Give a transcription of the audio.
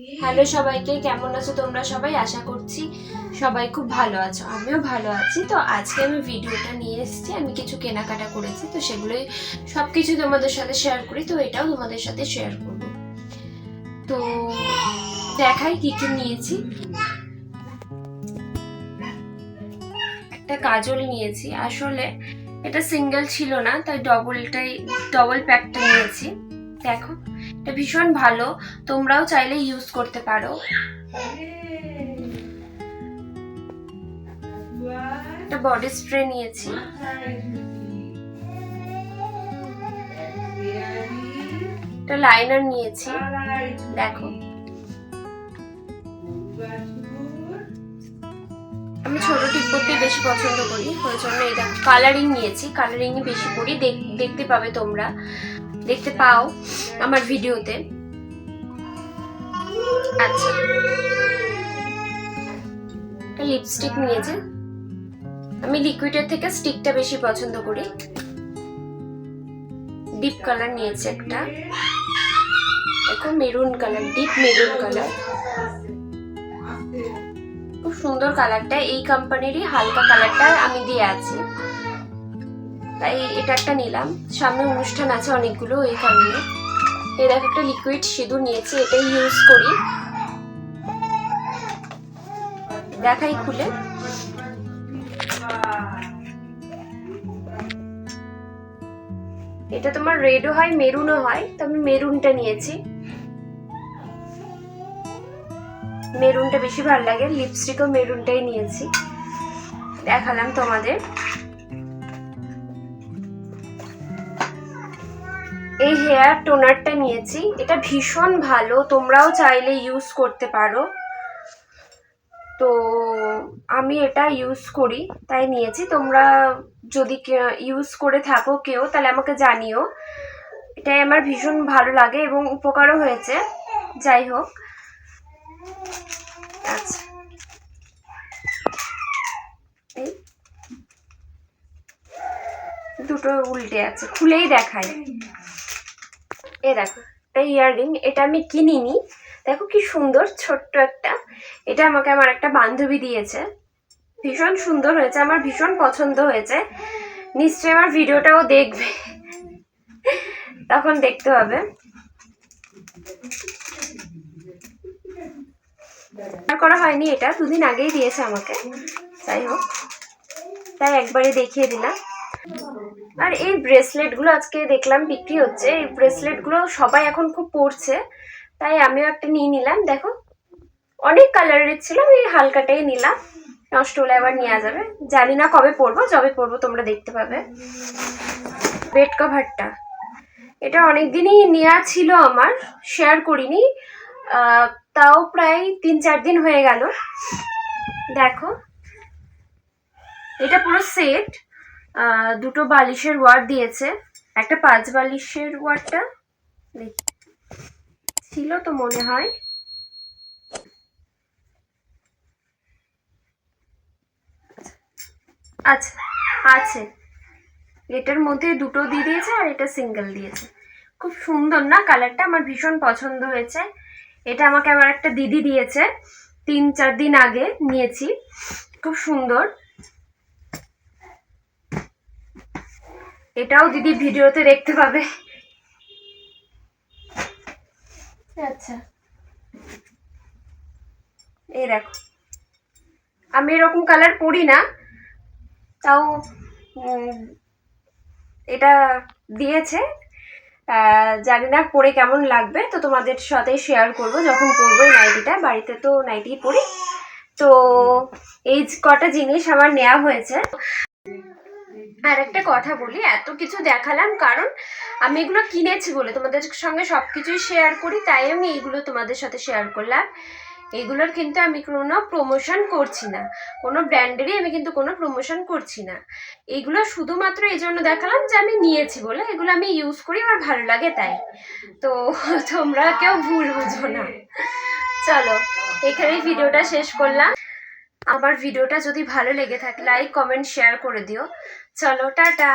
Hello সবাইকে, কেমন আছো তোমরা সবাই? আশা করছি সবাই খুব ভালো আছো। আমিও ভালো আছি। তো আজকে আমি ভিডিওটা নিয়ে এসেছি। আমি কিছু কেনাকাটা করেছি, তো সেগুলোই সব কিছু তোমাদের সাথে শেয়ার করি। তো এটাও তোমাদের সাথে শেয়ার করব। তো দেখাই কি কি নিয়েছি। একটা কাজল নিয়েছি। আসলে এটা সিঙ্গেল ছিল না, তাই ডবলটাই ডবল প্যাকটা নিয়েছি। দেখো। এটা ভীষণ ভালো। তোমরাও চাইলে ইউজ করতে পারো। একটা বডি স্প্রে নিয়েছি। একটা লাইনার নিয়েছি। দেখো। আমি ছোট টিপ করতে বেশি পছন্দ করি। ওই জন্য দেখো কালারিং নিয়েছি। কালারিং বেশি করি। দেখতে পাবে তোমরা। দেখতে পাও আমার ভিডিওতে। আচ্ছা। লিপস্টিক নিয়েছে। আমি লিকুইডের থেকে স্টিকটা বেশি পছন্দ করি। ডিপ কালার নিয়েছে একটা। দেখো maroon colour deep maroon colour খুব সুন্দর কালারটা এই কোম্পানিরই হালকা কালারটা আমি দিয়ে আছি। তাই এটা একটা নিলাম। সামনে অনুষ্ঠান আছে অনেকগুলো এই কারণে। এই দেখো, একটা লিকুইড সিঁদুর নিয়েছি, এটাই ইউজ করি। দেখাই খুলে। এটা তোমার রেডও হয় মেরুনও হয়। তো আমি মেরুনটা নিয়েছি। মেরুনটা বেশি ভালো লাগে লিপস্টিকও মেরুনটাই নিয়েছি। দেখালাম তোমাদের। এই হেয়ার টোনারটা নিয়েছি। এটা ভীষণ ভালো, তোমরাও চাইলে ইউজ করতে পারো। তো আমি এটা ইউজ করি, তাই নিয়েছি। তোমরা যদি ইউজ করে থাকো কেউ, তাহলে আমাকে জানিও। এটাই আমার ভীষণ ভালো লাগে এবং উপকারও হয়েছে। যাই হোক। আচ্ছা। দুটো উল্টে আছে। খুলেই দেখাই। এ দেখো এটা ইয়াররিং এটা আমি কিনিনি। দেখো কি সুন্দর, ছোট্ট একটা। এটা আমাকে আমার একটা বান্ধবী দিয়েছে। ভীষণ সুন্দর হয়েছে, আমার ভীষণ পছন্দ হয়েছে। নিশ্চয়ই আমার ভিডিওটাও দেখবে। তখন দেখতে হবে। করা হয়নি এটা, দুদিন আগেই দিয়েছে আমাকে। যাই হোক, তাই একবারে দেখিয়ে দিলাম। আর এই ব্রেসলেটগুলো আজকে দেখলাম বিক্রি হচ্ছে। এই ব্রেসলেটগুলো সবাই এখন খুব পরছে, তাই আমিও একটা নিয়ে নিলাম। দেখো, অনেক কালারের ছিল, আমি হালকাটাই নিলাম। নষ্ট হলে আবার নেওয়া যাবে। জানি না কবে পরবো, যবে পরবো তোমরা দেখতে পাবে। বেড কভারটা এটা অনেক দিনই নেওয়া ছিল আমার শেয়ার করিনি। তাও প্রায় তিন চার দিন হয়ে গেল। দেখো, এটা পুরো সেট দুটো বালিশের ওয়ার্ড দিয়েছে। একটা পাঁচ বালিশের ওয়ার্ডটা ছিল তো মনে হয়। আচ্ছা আছে। এটার মধ্যে দুটো দিয়ে দিয়েছে আর এটা সিঙ্গেল দিয়েছে। খুব সুন্দর না? কালারটা আমার ভীষণ পছন্দ হয়েছে। এটা আমাকে আমার একটা দিদি দিয়েছে। তিন চার দিন আগে নিয়েছি। খুব সুন্দর। এটাও দিদি ভিডিওতে দেখতে পাবে। আচ্ছা। এই দেখো। আমি এরকম কালার পরি না। তাও এটা দিয়েছে। জানি না পরে কেমন লাগবে। তো তোমাদের সাথে শেয়ার করব যখন পরবো নাইটিটা বাড়িতে তো নাইটি পরি। তো এই কটা জিনিস আমার নেওয়া হয়েছে। আর একটা কথা বলি, এত কিছু দেখালাম কারণ আমি এগুলো কিনেছি বলে তোমাদের সঙ্গে সব কিছুই শেয়ার করি, তাই আমি এইগুলো তোমাদের সাথে শেয়ার করলাম। এগুলোর কিন্তু আমি কোনো প্রমোশন করছি না, কোনো ব্র্যান্ডেরই আমি কিন্তু কোনো প্রমোশন করছি না। এগুলো শুধুমাত্র এই জন্য দেখালাম যে আমি নিয়েছি বলে, এগুলো আমি ইউজ করি, আমার ভালো লাগে তাই। তো তোমরা কেউ ভুল বুঝো না। চলো, এখানেই ভিডিওটা শেষ করলাম। আমার ভিডিওটা যদি ভালো লেগে থাকে লাইক কমেন্ট শেয়ার করে দিও। চলো টাটা।